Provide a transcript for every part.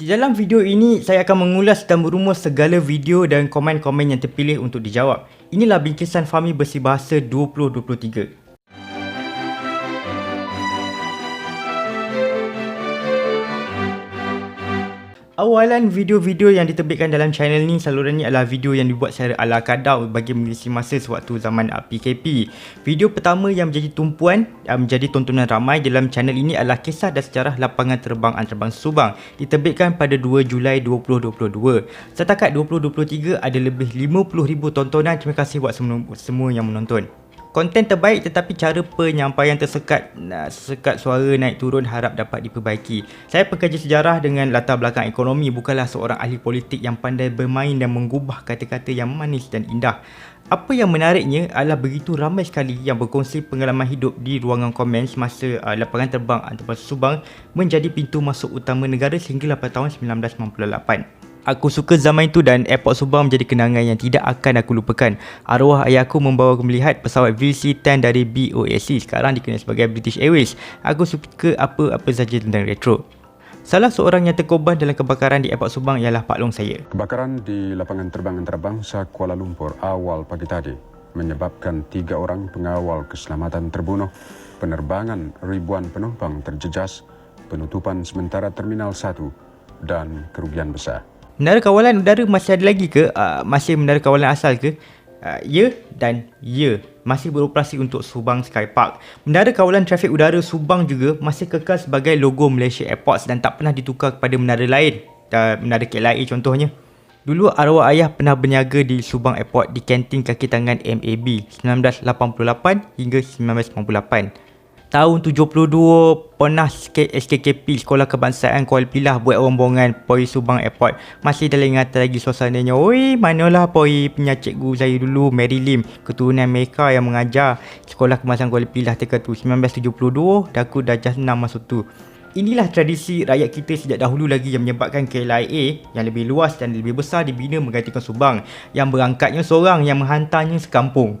Di dalam video ini, saya akan mengulas dan merumus segala video dan komen-komen yang terpilih untuk dijawab. Inilah bingkisan Fahmi Bersih Bahasa 2023. Awalan video-video yang diterbitkan dalam channel ni saluran ni adalah video yang dibuat secara ala kadar bagi mengisi masa sewaktu zaman PKP. Video pertama yang menjadi tumpuan dan menjadi tontonan ramai dalam channel ini adalah kisah dan sejarah lapangan terbang antarabang Subang diterbitkan pada 2 Julai 2022. Setakat 2023 ada lebih 50,000 tontonan. Terima kasih buat semua, semua yang menonton. Konten terbaik tetapi cara penyampaian tersekat sekat suara naik turun harap dapat diperbaiki. Saya pekerja sejarah dengan latar belakang ekonomi bukanlah seorang ahli politik yang pandai bermain dan mengubah kata-kata yang manis dan indah. Apa yang menariknya adalah begitu ramai sekali yang berkongsi pengalaman hidup di ruangan komen semasa uh, lapangan terbang Antarabangsa Subang menjadi pintu masuk utama negara sehinggalah pada tahun 1998. Aku suka zaman itu dan Airport Subang menjadi kenangan yang tidak akan aku lupakan. Arwah ayah aku membawa aku melihat pesawat VC-10 dari BOAC sekarang dikenal sebagai British Airways. Aku suka apa-apa saja tentang retro. Salah seorang yang terkorban dalam kebakaran di Airport Subang ialah Pak Long saya. Kebakaran di lapangan terbang antarabangsa Kuala Lumpur awal pagi tadi menyebabkan tiga orang pengawal keselamatan terbunuh, penerbangan ribuan penumpang terjejas, penutupan sementara Terminal 1 dan kerugian besar. Menara kawalan udara masih ada lagi ke? Uh, masih menara kawalan asal ke? Uh, ya dan ya masih beroperasi untuk Subang Sky Park. Menara kawalan trafik udara Subang juga masih kekal sebagai logo Malaysia Airports dan tak pernah ditukar kepada menara lain. Uh, menara KLIA contohnya. Dulu arwah ayah pernah berniaga di Subang Airport di kantin kaki tangan MAB 1988 hingga 1998 tahun 72 pernah SKKP Sekolah Kebangsaan Kuala Pilah buat rombongan Poi Subang Airport. Masih dalam ingatan lagi suasananya. Oi manalah Poi punya cikgu saya dulu Mary Lim keturunan Amerika yang mengajar Sekolah Kebangsaan Kuala Pilah tekan tu 1972 dan aku dah just 6 masuk tu. Inilah tradisi rakyat kita sejak dahulu lagi yang menyebabkan KLIA yang lebih luas dan lebih besar dibina menggantikan Subang yang berangkatnya seorang yang menghantarnya sekampung.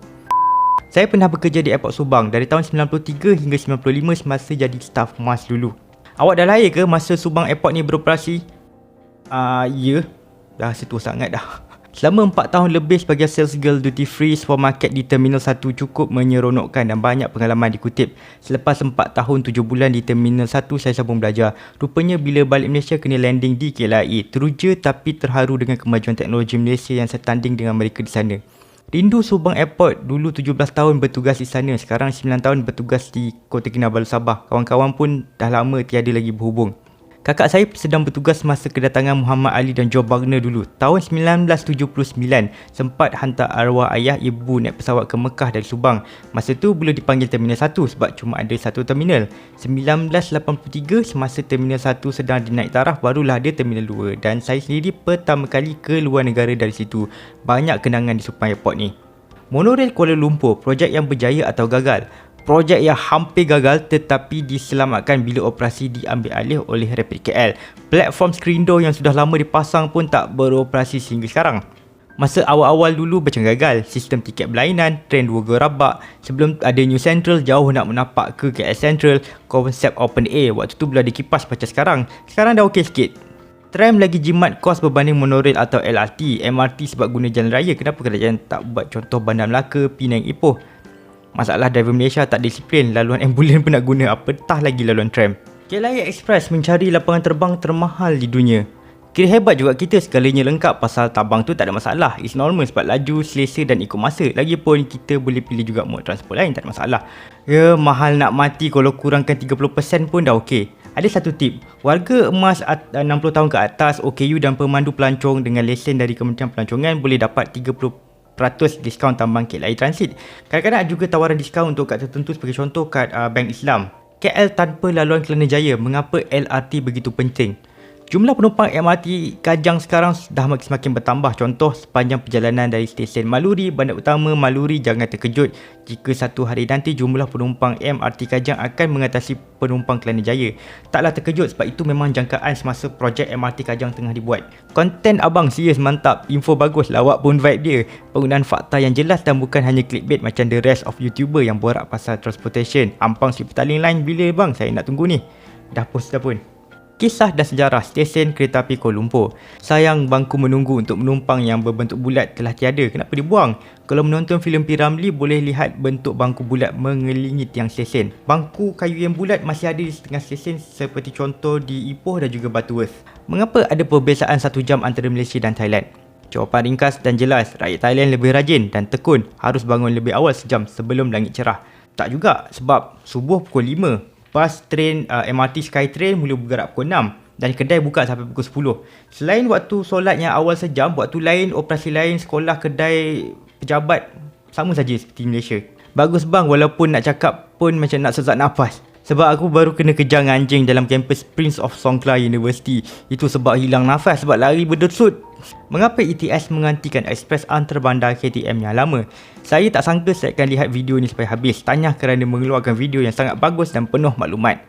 Saya pernah bekerja di Airport Subang dari tahun 93 hingga 95 semasa jadi staf mas dulu. Awak dah lahir ke masa Subang Airport ni beroperasi? Ah, uh, ya. Dah situ sangat dah. Selama 4 tahun lebih sebagai sales girl duty free supermarket di Terminal 1 cukup menyeronokkan dan banyak pengalaman dikutip. Selepas 4 tahun 7 bulan di Terminal 1 saya sambung belajar. Rupanya bila balik Malaysia kena landing di KLIA. Teruja tapi terharu dengan kemajuan teknologi Malaysia yang setanding dengan mereka di sana. Rindu Subang Airport dulu 17 tahun bertugas di sana sekarang 9 tahun bertugas di Kota Kinabalu Sabah. Kawan-kawan pun dah lama tiada lagi berhubung Kakak saya sedang bertugas masa kedatangan Muhammad Ali dan Joe Wagner dulu. Tahun 1979, sempat hantar arwah ayah ibu naik pesawat ke Mekah dari Subang. Masa tu belum dipanggil Terminal 1 sebab cuma ada satu terminal. 1983, semasa Terminal 1 sedang dinaik taraf, barulah ada Terminal 2. Dan saya sendiri pertama kali ke luar negara dari situ. Banyak kenangan di Subang Airport ni. Monorail Kuala Lumpur, projek yang berjaya atau gagal? Projek yang hampir gagal tetapi diselamatkan bila operasi diambil alih oleh Rapid KL. Platform screen door yang sudah lama dipasang pun tak beroperasi sehingga sekarang. Masa awal-awal dulu macam gagal, sistem tiket berlainan, tren dua gerabak, sebelum ada New Central jauh nak menapak ke KL Central, konsep open air waktu tu belum ada kipas macam sekarang. Sekarang dah okey sikit. Tram lagi jimat kos berbanding monorail atau LRT, MRT sebab guna jalan raya. Kenapa kerajaan tak buat contoh Bandar Melaka, Penang, Ipoh? Masalah driver Malaysia tak disiplin, laluan ambulan pun nak guna apatah lagi laluan tram. KLIA Express mencari lapangan terbang termahal di dunia. Kira hebat juga kita segalanya lengkap pasal tabang tu tak ada masalah. It's normal sebab laju, selesa dan ikut masa. Lagipun kita boleh pilih juga mod transport lain tak ada masalah. Ya, mahal nak mati kalau kurangkan 30% pun dah okey. Ada satu tip, warga emas 60 tahun ke atas, OKU dan pemandu pelancong dengan lesen dari Kementerian Pelancongan boleh dapat 30 diskaun tambang KLIA Transit. Kadang-kadang juga tawaran diskaun untuk kad tertentu sebagai contoh kad uh, Bank Islam. KL tanpa laluan Kelana Jaya, mengapa LRT begitu penting? Jumlah penumpang MRT Kajang sekarang dah semakin bertambah. Contoh sepanjang perjalanan dari stesen Maluri, bandar utama Maluri jangan terkejut jika satu hari nanti jumlah penumpang MRT Kajang akan mengatasi penumpang Kelana Jaya. Taklah terkejut sebab itu memang jangkaan semasa projek MRT Kajang tengah dibuat. Konten abang serius mantap, info bagus, lawak pun vibe dia. Penggunaan fakta yang jelas dan bukan hanya clickbait macam the rest of YouTuber yang borak pasal transportation. Ampang slip taling lain bila bang? Saya nak tunggu ni. Dah post dah pun. Kisah dan sejarah stesen kereta api Kuala Lumpur. Sayang bangku menunggu untuk menumpang yang berbentuk bulat telah tiada. Kenapa dibuang? Kalau menonton filem P. Ramlee boleh lihat bentuk bangku bulat mengelilingi tiang stesen. Bangku kayu yang bulat masih ada di setengah stesen seperti contoh di Ipoh dan juga Butterworth. Mengapa ada perbezaan satu jam antara Malaysia dan Thailand? Jawapan ringkas dan jelas, rakyat Thailand lebih rajin dan tekun harus bangun lebih awal sejam sebelum langit cerah. Tak juga sebab subuh pukul 5 bas train uh, MRT Skytrain mula bergerak pukul 6 dan kedai buka sampai pukul 10. Selain waktu solat yang awal sejam, waktu lain, operasi lain, sekolah, kedai, pejabat sama saja seperti Malaysia. Bagus bang walaupun nak cakap pun macam nak sesak nafas. Sebab aku baru kena kejar anjing dalam kampus Prince of Songkla University. Itu sebab hilang nafas sebab lari berdesut. Mengapa ETS mengantikan ekspres antarabandar KTM yang lama? Saya tak sangka saya akan lihat video ni sampai habis. Tanya kerana mengeluarkan video yang sangat bagus dan penuh maklumat.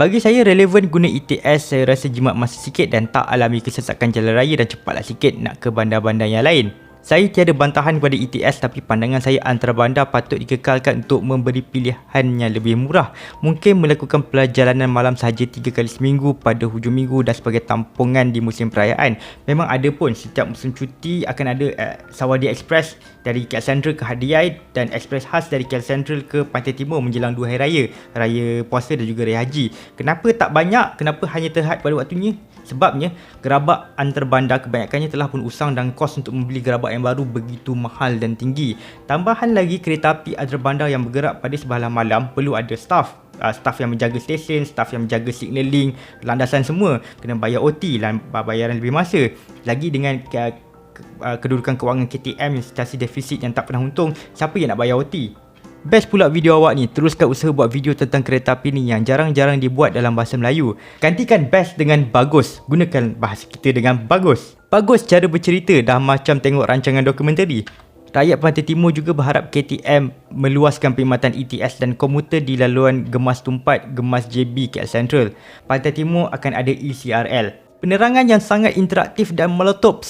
Bagi saya relevan guna ETS saya rasa jimat masa sikit dan tak alami kesesakan jalan raya dan cepatlah sikit nak ke bandar-bandar yang lain. Saya tiada bantahan kepada ETS tapi pandangan saya antara bandar patut dikekalkan untuk memberi pilihan yang lebih murah. Mungkin melakukan perjalanan malam sahaja 3 kali seminggu pada hujung minggu dan sebagai tampungan di musim perayaan. Memang ada pun setiap musim cuti akan ada uh, Sawadee Express dari KL Central ke Hadiai dan Express khas dari KL Central ke Pantai Timur menjelang dua hari raya. Raya puasa dan juga raya haji. Kenapa tak banyak? Kenapa hanya terhad pada waktunya? Sebabnya, gerabak antarabandar kebanyakannya telah pun usang dan kos untuk membeli gerabak yang baru begitu mahal dan tinggi. Tambahan lagi kereta api antarabandar yang bergerak pada sebelah malam perlu ada staff. Uh, staff yang menjaga stesen, staff yang menjaga signaling, landasan semua. Kena bayar OT, bayaran lebih masa. Lagi dengan uh, kedudukan kewangan KTM yang situasi defisit yang tak pernah untung, siapa yang nak bayar OT? Best pula video awak ni, teruskan usaha buat video tentang kereta api ni yang jarang-jarang dibuat dalam bahasa Melayu. Gantikan best dengan bagus, gunakan bahasa kita dengan bagus. Bagus cara bercerita dah macam tengok rancangan dokumentari. Rakyat Pantai Timur juga berharap KTM meluaskan perkhidmatan ETS dan komuter di laluan Gemas Tumpat, Gemas JB KL Central. Pantai Timur akan ada ECRL. Penerangan yang sangat interaktif dan meletup.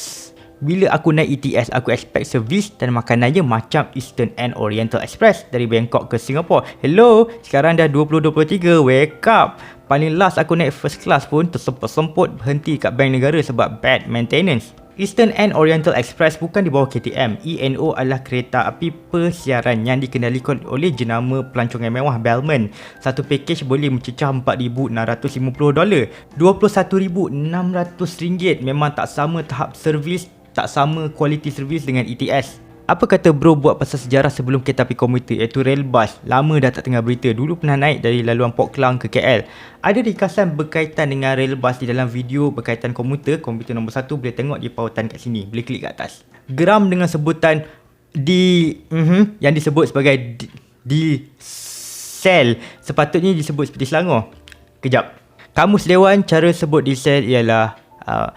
Bila aku naik ETS, aku expect servis dan makanannya macam Eastern and Oriental Express dari Bangkok ke Singapore. Hello, sekarang dah 2023, wake up. Paling last aku naik first class pun tersemput-semput berhenti kat bank negara sebab bad maintenance. Eastern and Oriental Express bukan di bawah KTM. ENO adalah kereta api persiaran yang dikendalikan oleh jenama pelancongan mewah Bellman. Satu package boleh mencecah $4,650. $21,600 memang tak sama tahap servis tak sama kualiti servis dengan ETS. Apa kata bro buat pasal sejarah sebelum kereta api komuter iaitu rail bus? Lama dah tak tengah berita. Dulu pernah naik dari laluan Port Klang ke KL. Ada ringkasan berkaitan dengan rail bus di dalam video berkaitan komuter. Komuter nombor 1 boleh tengok di pautan kat sini. Boleh klik kat atas. Geram dengan sebutan di uh-huh, yang disebut sebagai di sel sepatutnya disebut seperti Selangor. Kejap. Kamus Dewan cara sebut di sel ialah uh,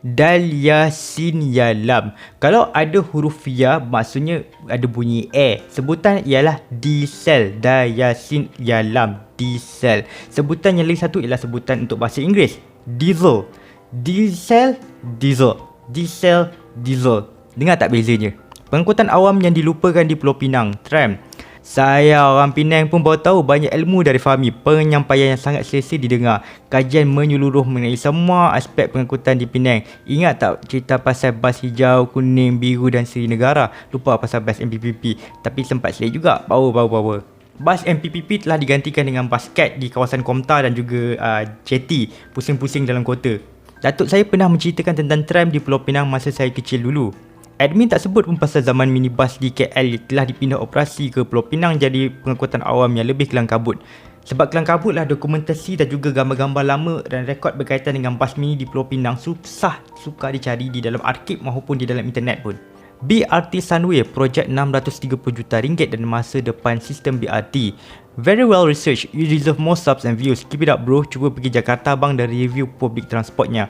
Dal Yasin Yalam. Kalau ada huruf Ya Maksudnya ada bunyi E Sebutan ialah Diesel Dal Yasin Yalam Diesel Sebutan yang lagi satu ialah sebutan untuk bahasa Inggeris. Diesel Diesel Diesel Diesel Diesel Dengar tak bezanya? Pengangkutan awam yang dilupakan di Pulau Pinang Tram saya orang Penang pun baru tahu banyak ilmu dari Fahmi. Penyampaian yang sangat selesa didengar. Kajian menyeluruh mengenai semua aspek pengangkutan di Penang. Ingat tak cerita pasal bas hijau, kuning, biru dan Seri Negara? Lupa pasal bas MPPP. Tapi sempat selit juga. Power, power, power. Bas MPPP telah digantikan dengan basket di kawasan Komta dan juga uh, jetty. Pusing-pusing dalam kota. Datuk saya pernah menceritakan tentang tram di Pulau Pinang masa saya kecil dulu. Admin tak sebut pun pasal zaman minibus di KL telah dipindah operasi ke Pulau Pinang jadi pengangkutan awam yang lebih kelang kabut. Sebab kelang kabut lah dokumentasi dan juga gambar-gambar lama dan rekod berkaitan dengan bas mini di Pulau Pinang susah suka dicari di dalam arkib maupun di dalam internet pun. BRT Sunway projek 630 juta ringgit dan masa depan sistem BRT. Very well researched, you deserve more subs and views. Keep it up bro, cuba pergi Jakarta bang dan review public transportnya.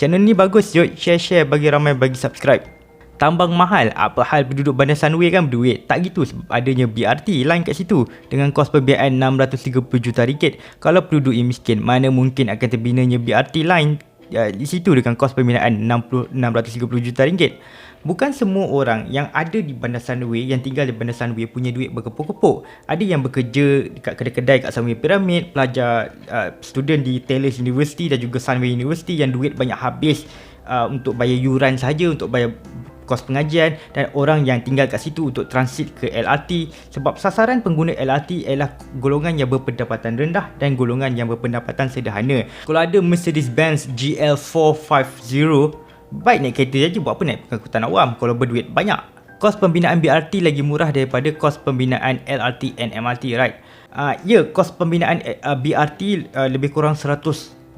Channel ni bagus yuk, share-share bagi ramai bagi subscribe tambang mahal apa hal penduduk bandar Sunway kan berduit tak gitu adanya BRT line kat situ dengan kos pembiayaan 630 juta ringgit kalau penduduk yang miskin mana mungkin akan terbinanya BRT line uh, di situ dengan kos pembinaan 60 630 juta ringgit. Bukan semua orang yang ada di Bandar Sunway yang tinggal di Bandar Sunway punya duit berkepuk-kepuk. Ada yang bekerja dekat kedai-kedai kat Sunway Pyramid, pelajar uh, student di Taylor's University dan juga Sunway University yang duit banyak habis uh, untuk bayar yuran saja untuk bayar kos pengajian dan orang yang tinggal kat situ untuk transit ke LRT sebab sasaran pengguna LRT ialah golongan yang berpendapatan rendah dan golongan yang berpendapatan sederhana. Kalau ada Mercedes-Benz GL450 Baik naik kereta saja buat apa naik pengangkutan awam kalau berduit banyak. Kos pembinaan BRT lagi murah daripada kos pembinaan LRT and MRT, right? Uh, ya, kos pembinaan uh, BRT uh, lebih kurang 100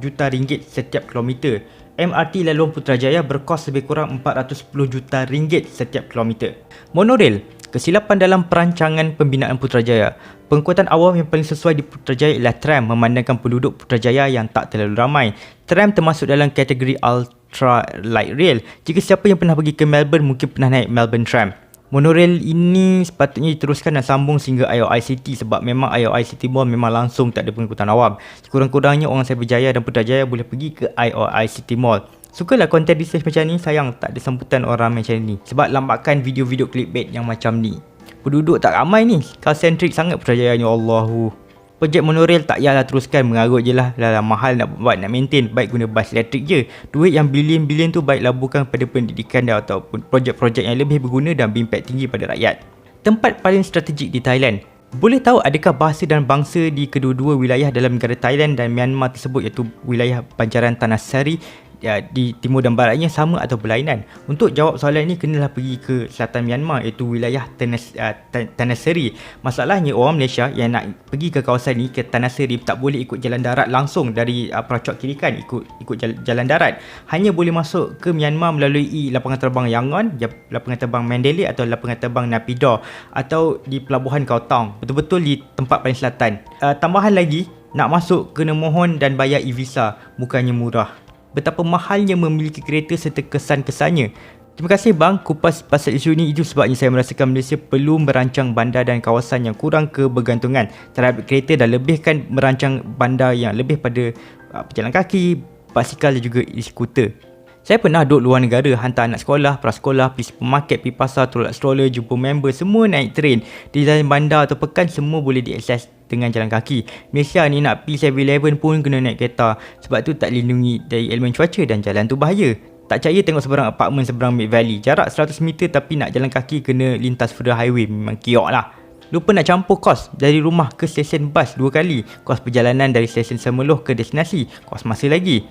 juta ringgit setiap kilometer. MRT laluan Putrajaya berkos lebih kurang 410 juta ringgit setiap kilometer. Monorail, kesilapan dalam perancangan pembinaan Putrajaya. Pengkuatan awam yang paling sesuai di Putrajaya ialah tram memandangkan penduduk Putrajaya yang tak terlalu ramai. Tram termasuk dalam kategori ultra light rail. Jika siapa yang pernah pergi ke Melbourne mungkin pernah naik Melbourne Tram. Monorail ini sepatutnya diteruskan dan sambung sehingga IOI City sebab memang IOI City Mall memang langsung tak ada pengikutan awam. Sekurang-kurangnya orang Cyberjaya dan Putrajaya boleh pergi ke IOI City Mall. Sukalah konten research macam ni, sayang tak ada sambutan orang macam ni. Sebab lambakan video-video clickbait yang macam ni. Penduduk tak ramai ni, car centric sangat Putrajaya ni Allahu. Projek monorail tak payahlah teruskan mengarut je lah. Dah mahal nak buat nak maintain. Baik guna bas elektrik je. Duit yang bilion-bilion tu baik laburkan pada pendidikan dah Ataupun projek-projek yang lebih berguna dan berimpact tinggi pada rakyat. Tempat paling strategik di Thailand. Boleh tahu adakah bahasa dan bangsa di kedua-dua wilayah dalam negara Thailand dan Myanmar tersebut iaitu wilayah Banjaran Tanah Sari ya, di timur dan baratnya sama atau berlainan. Untuk jawab soalan ini kenalah pergi ke selatan Myanmar iaitu wilayah Tanah, uh, Tanah Seri. Masalahnya orang Malaysia yang nak pergi ke kawasan ini ke Tanah Seri tak boleh ikut jalan darat langsung dari uh, Peracok Kirikan ikut ikut jalan, jalan darat. Hanya boleh masuk ke Myanmar melalui lapangan terbang Yangon, lapangan terbang Mandalay atau lapangan terbang Naypyidaw atau di pelabuhan Kautong. Betul-betul di tempat paling selatan. Uh, tambahan lagi nak masuk kena mohon dan bayar e-visa bukannya murah betapa mahalnya memiliki kereta serta kesan-kesannya. Terima kasih bang kupas pasal isu ini itu sebabnya saya merasakan Malaysia perlu merancang bandar dan kawasan yang kurang kebergantungan terhadap kereta dan lebihkan merancang bandar yang lebih pada uh, pejalan kaki, basikal dan juga e-scooter. Saya pernah duduk luar negara, hantar anak sekolah, prasekolah, pergi supermarket, pergi pasar, tolak stroller, jumpa member, semua naik train. Di dalam bandar atau pekan, semua boleh diakses dengan jalan kaki. Malaysia ni nak pergi 7-Eleven pun kena naik kereta. Sebab tu tak lindungi dari elemen cuaca dan jalan tu bahaya. Tak percaya tengok seberang apartmen seberang Mid Valley. Jarak 100 meter tapi nak jalan kaki kena lintas federal highway memang kiok lah. Lupa nak campur kos dari rumah ke stesen bas dua kali. Kos perjalanan dari stesen Semeloh ke destinasi. Kos masa lagi.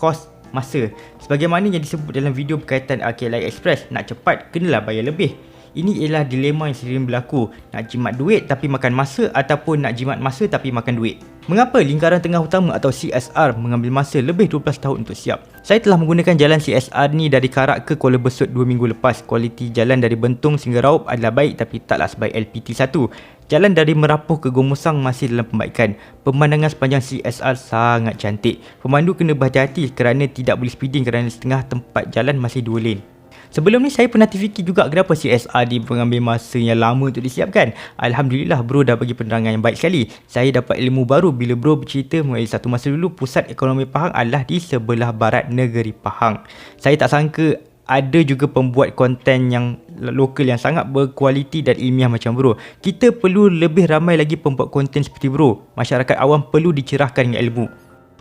Kos masa. Sebagaimana yang disebut dalam video berkaitan RKLI Express, nak cepat kenalah bayar lebih. Ini ialah dilema yang sering berlaku. Nak jimat duit tapi makan masa ataupun nak jimat masa tapi makan duit. Mengapa lingkaran tengah utama atau CSR mengambil masa lebih 12 tahun untuk siap? Saya telah menggunakan jalan CSR ni dari Karak ke Kuala Besut 2 minggu lepas. Kualiti jalan dari Bentong sehingga Raup adalah baik tapi taklah sebaik LPT1. Jalan dari Merapuh ke Gomusang masih dalam pembaikan. Pemandangan sepanjang CSR sangat cantik. Pemandu kena berhati-hati kerana tidak boleh speeding kerana setengah tempat jalan masih dua lane. Sebelum ni saya pernah terfikir juga kenapa CSR di mengambil masa yang lama untuk disiapkan. Alhamdulillah bro dah bagi penerangan yang baik sekali. Saya dapat ilmu baru bila bro bercerita mengenai satu masa dulu pusat ekonomi Pahang adalah di sebelah barat negeri Pahang. Saya tak sangka ada juga pembuat konten yang lokal yang sangat berkualiti dan ilmiah macam bro. Kita perlu lebih ramai lagi pembuat konten seperti bro. Masyarakat awam perlu dicerahkan dengan ilmu.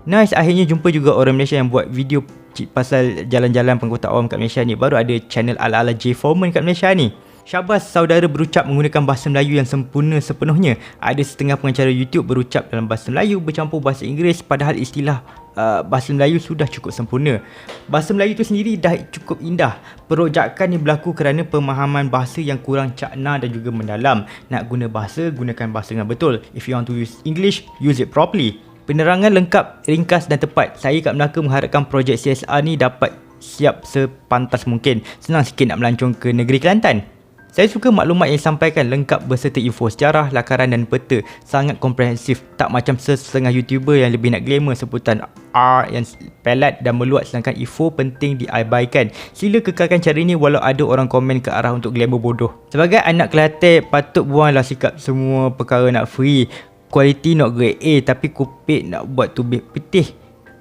Nice akhirnya jumpa juga orang Malaysia yang buat video pasal jalan-jalan penggota awam kat Malaysia ni. Baru ada channel ala-ala J Foreman kat Malaysia ni. Syabas saudara berucap menggunakan bahasa Melayu yang sempurna sepenuhnya. Ada setengah pengacara YouTube berucap dalam bahasa Melayu bercampur bahasa Inggeris padahal istilah uh, bahasa Melayu sudah cukup sempurna. Bahasa Melayu itu sendiri dah cukup indah. Perojakan ini berlaku kerana pemahaman bahasa yang kurang cakna dan juga mendalam. Nak guna bahasa, gunakan bahasa dengan betul. If you want to use English, use it properly. Penerangan lengkap, ringkas dan tepat. Saya kat Melaka mengharapkan projek CSR ni dapat siap sepantas mungkin. Senang sikit nak melancong ke negeri Kelantan. Saya suka maklumat yang disampaikan lengkap berserta info sejarah, lakaran dan peta. Sangat komprehensif. Tak macam setengah YouTuber yang lebih nak glamour sebutan R yang pelat dan meluat sedangkan info penting diabaikan. Sila kekalkan cara ini walau ada orang komen ke arah untuk glamour bodoh. Sebagai anak Kelantan, patut buanglah sikap semua perkara nak free. Kualiti nak grade A tapi kupik nak buat tubik putih.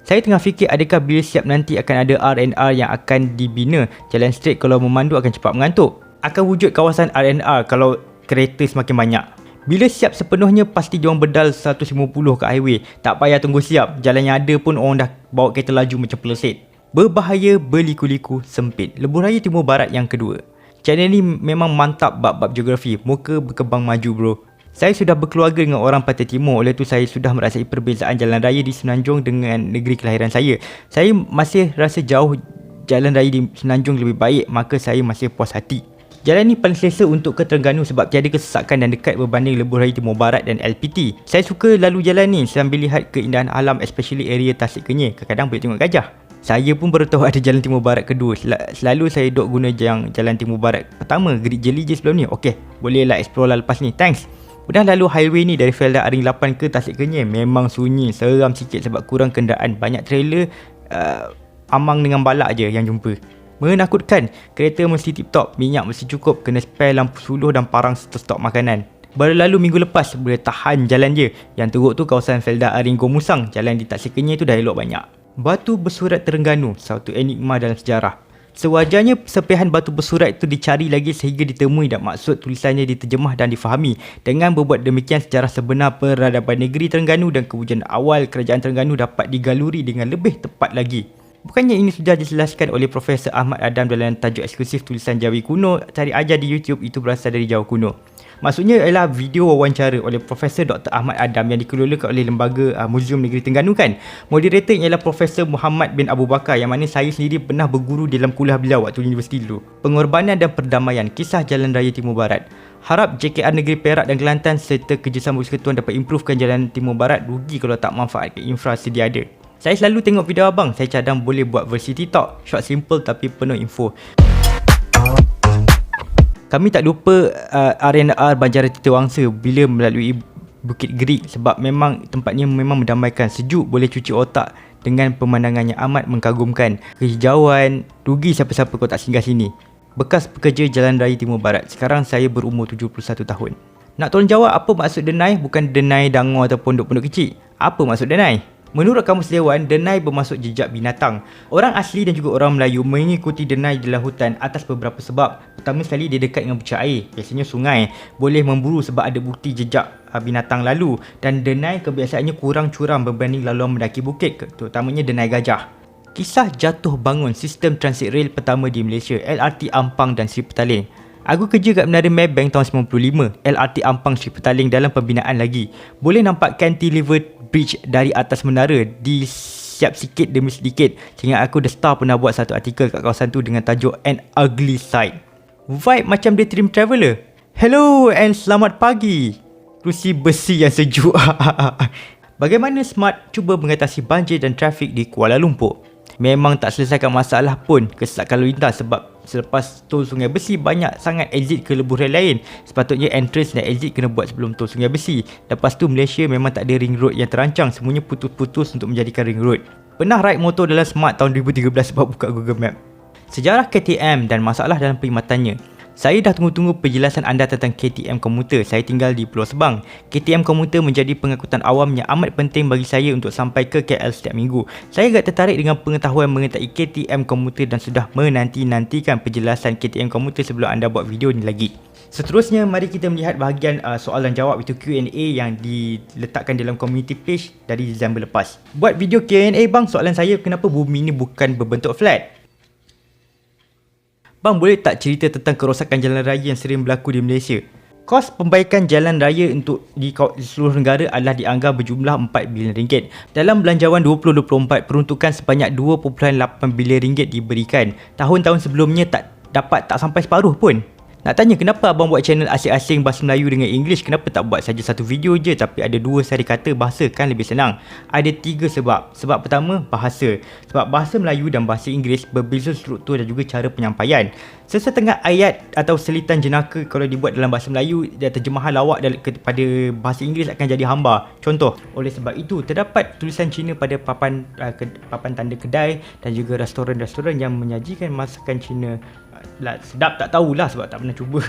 Saya tengah fikir adakah bila siap nanti akan ada R&R yang akan dibina. Jalan straight kalau memandu akan cepat mengantuk. Akan wujud kawasan R&R kalau kereta semakin banyak. Bila siap sepenuhnya pasti diorang bedal 150 ke highway. Tak payah tunggu siap. Jalan yang ada pun orang dah bawa kereta laju macam pelesit. Berbahaya berliku-liku sempit. Lebuh Raya Timur Barat yang kedua. Channel ni memang mantap bab-bab geografi. Muka berkembang maju bro. Saya sudah berkeluarga dengan orang Pantai Timur. Oleh itu saya sudah merasai perbezaan jalan raya di Semenanjung dengan negeri kelahiran saya. Saya masih rasa jauh jalan raya di Semenanjung lebih baik. Maka saya masih puas hati. Jalan ni paling selesa untuk ke Terengganu sebab tiada kesesakan dan dekat berbanding Lebuh Raya Timur Barat dan LPT. Saya suka lalu jalan ni sambil lihat keindahan alam especially area Tasik Kenyir. Kadang-kadang boleh tengok gajah. Saya pun baru tahu ada jalan timur barat kedua. Sel- selalu saya duk guna yang jalan timur barat pertama, Gerik Jeli je sebelum ni. Okey, bolehlah explore lah lepas ni. Thanks. Udah lalu highway ni dari Felda Aring 8 ke Tasik Kenyir memang sunyi, seram sikit sebab kurang kenderaan. Banyak trailer uh, amang dengan balak je yang jumpa. Menakutkan, kereta mesti tip top, minyak mesti cukup, kena spare lampu suluh dan parang stok makanan. Baru lalu minggu lepas boleh tahan jalan je. Yang teruk tu kawasan Felda Aring Gomusang, jalan di Tasik Kenyir tu dah elok banyak. Batu bersurat Terengganu, satu enigma dalam sejarah. Sewajarnya sepihan batu bersurat itu dicari lagi sehingga ditemui dan maksud tulisannya diterjemah dan difahami. Dengan berbuat demikian sejarah sebenar peradaban negeri Terengganu dan kewujudan awal kerajaan Terengganu dapat digaluri dengan lebih tepat lagi. Bukannya ini sudah dijelaskan oleh Profesor Ahmad Adam dalam tajuk eksklusif tulisan Jawi kuno cari ajar di YouTube itu berasal dari Jawa kuno. Maksudnya ialah video wawancara oleh Profesor Dr. Ahmad Adam yang dikelolakan oleh Lembaga uh, Muzium Negeri Terengganu kan. Moderator ialah Profesor Muhammad bin Abu Bakar yang mana saya sendiri pernah berguru dalam kuliah beliau waktu universiti dulu. Pengorbanan dan perdamaian kisah Jalan Raya Timur Barat. Harap JKR Negeri Perak dan Kelantan serta kerjasama Persekutuan dapat improvekan Jalan Timur Barat rugi kalau tak manfaatkan infra sedia ada. Saya selalu tengok video abang, saya cadang boleh buat versi TikTok. Short simple tapi penuh info. Kami tak lupa uh, R&R Banjaran Titiwangsa bila melalui Bukit Gerik sebab memang tempatnya memang mendamaikan sejuk boleh cuci otak dengan pemandangan yang amat mengagumkan. Kehijauan rugi siapa-siapa kau tak singgah sini. Bekas pekerja Jalan Raya Timur Barat. Sekarang saya berumur 71 tahun. Nak tolong jawab apa maksud denai? Bukan denai dango atau pondok-pondok kecil. Apa maksud denai Menurut Kamus Dewan, denai bermaksud jejak binatang. Orang asli dan juga orang Melayu mengikuti denai dalam hutan atas beberapa sebab. Pertama sekali dia dekat dengan puncak air, biasanya sungai. Boleh memburu sebab ada bukti jejak uh, binatang lalu. Dan denai kebiasaannya kurang curam berbanding laluan mendaki bukit, terutamanya denai gajah. Kisah jatuh bangun sistem transit rail pertama di Malaysia, LRT Ampang dan Sri Petaling. Aku kerja kat Menara Maybank tahun 95, LRT Ampang Sri Petaling dalam pembinaan lagi. Boleh nampak cantilever bridge dari atas menara di siap sikit demi sedikit sehingga aku The Star pernah buat satu artikel kat kawasan tu dengan tajuk An Ugly Sight. Vibe macam dia Dream Traveller. Hello and selamat pagi. Kerusi besi yang sejuk. Bagaimana Smart cuba mengatasi banjir dan trafik di Kuala Lumpur? Memang tak selesaikan masalah pun kesesakan lalu lintas sebab selepas tol Sungai Besi banyak sangat exit ke lebuh rel lain. Sepatutnya entrance dan exit kena buat sebelum tol Sungai Besi. Lepas tu Malaysia memang tak ada ring road yang terancang, semuanya putus-putus untuk menjadikan ring road. Pernah ride motor dalam Smart tahun 2013 sebab buka Google Map. Sejarah KTM dan masalah dalam perkhidmatannya. Saya dah tunggu-tunggu penjelasan anda tentang KTM komuter. Saya tinggal di Pulau Sebang. KTM komuter menjadi pengangkutan awam yang amat penting bagi saya untuk sampai ke KL setiap minggu. Saya agak tertarik dengan pengetahuan mengenai KTM komuter dan sudah menanti-nantikan penjelasan KTM komuter sebelum anda buat video ni lagi. Seterusnya, mari kita melihat bahagian uh, soalan jawab itu Q&A yang diletakkan dalam community page dari December lepas. Buat video Q&A bang, soalan saya kenapa bumi ni bukan berbentuk flat? Bang boleh tak cerita tentang kerosakan jalan raya yang sering berlaku di Malaysia? Kos pembaikan jalan raya untuk di seluruh negara adalah dianggap berjumlah 4 bilion ringgit. Dalam belanjawan 2024, peruntukan sebanyak 2.8 bilion ringgit diberikan. Tahun-tahun sebelumnya tak dapat tak sampai separuh pun. Nak tanya kenapa abang buat channel asing-asing bahasa Melayu dengan English? Kenapa tak buat saja satu video je Tapi ada dua sari kata bahasa kan lebih senang? Ada tiga sebab. Sebab pertama bahasa. Sebab bahasa Melayu dan bahasa Inggeris Berbeza struktur dan juga cara penyampaian. Sesetengah ayat atau selitan jenaka Kalau dibuat dalam bahasa Melayu Dan terjemahan lawak kepada bahasa Inggeris akan jadi hamba. Contoh Oleh sebab itu terdapat tulisan Cina pada papan uh, ke, papan tanda kedai Dan juga restoran-restoran yang menyajikan masakan Cina lah, sedap tak tahulah sebab tak pernah cuba.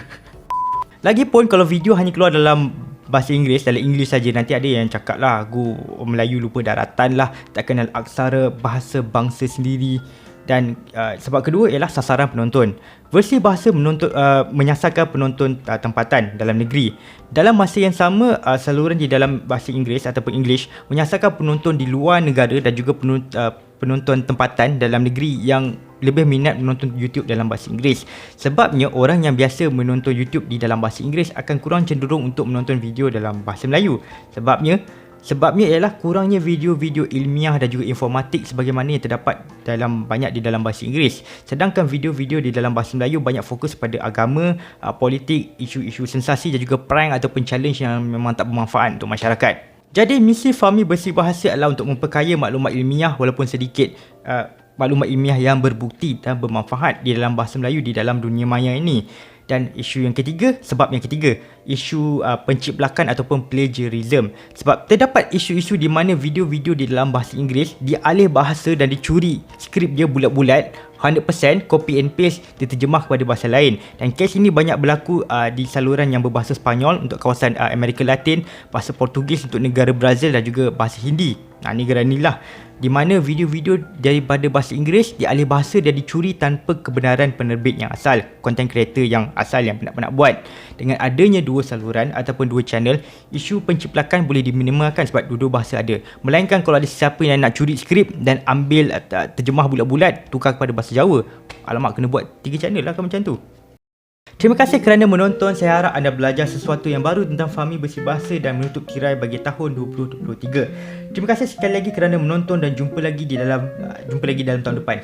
Lagipun kalau video hanya keluar dalam bahasa Inggeris dalam Inggeris saja nanti ada yang cakap lah aku Melayu lupa daratan lah tak kenal aksara bahasa bangsa sendiri dan uh, sebab kedua ialah sasaran penonton. Versi bahasa menonton, uh, menyasarkan penonton uh, tempatan dalam negeri. Dalam masa yang sama, uh, saluran di dalam bahasa Inggeris ataupun English menyasarkan penonton di luar negara dan juga penonton, uh, penonton tempatan dalam negeri yang lebih minat menonton YouTube dalam bahasa Inggeris. Sebabnya orang yang biasa menonton YouTube di dalam bahasa Inggeris akan kurang cenderung untuk menonton video dalam bahasa Melayu. Sebabnya Sebabnya ialah kurangnya video-video ilmiah dan juga informatik sebagaimana yang terdapat dalam banyak di dalam bahasa Inggeris. Sedangkan video-video di dalam bahasa Melayu banyak fokus pada agama, uh, politik, isu-isu sensasi dan juga prank ataupun challenge yang memang tak bermanfaat untuk masyarakat. Jadi misi Fahmi Bersih Bahasa adalah untuk memperkaya maklumat ilmiah walaupun sedikit uh, maklumat ilmiah yang berbukti dan bermanfaat di dalam bahasa Melayu di dalam dunia maya ini. Dan isu yang ketiga, sebab yang ketiga, isu uh, penciplakan ataupun plagiarism. Sebab terdapat isu-isu di mana video-video di dalam bahasa Inggeris dialih bahasa dan dicuri skrip dia bulat-bulat 100% copy and paste diterjemah kepada bahasa lain dan kes ini banyak berlaku uh, di saluran yang berbahasa Spanyol untuk kawasan uh, Amerika Latin, bahasa Portugis untuk negara Brazil dan juga bahasa Hindi. Nah, negara inilah di mana video-video daripada bahasa Inggeris dialih bahasa dan dicuri tanpa kebenaran penerbit yang asal, content creator yang asal yang penat-penat buat. Dengan adanya dua saluran ataupun dua channel, isu penciplakan boleh diminimalkan sebab dua-dua bahasa ada. Melainkan kalau ada siapa yang nak curi skrip dan ambil uh, terjemah bulat-bulat tukar kepada bahasa Jawa, alamak kena buat tiga channel lah kan macam tu. Terima kasih kerana menonton. Saya harap anda belajar sesuatu yang baru tentang Fahmi Bersih Bahasa dan menutup tirai bagi tahun 2023. Terima kasih sekali lagi kerana menonton dan jumpa lagi di dalam jumpa lagi dalam tahun depan.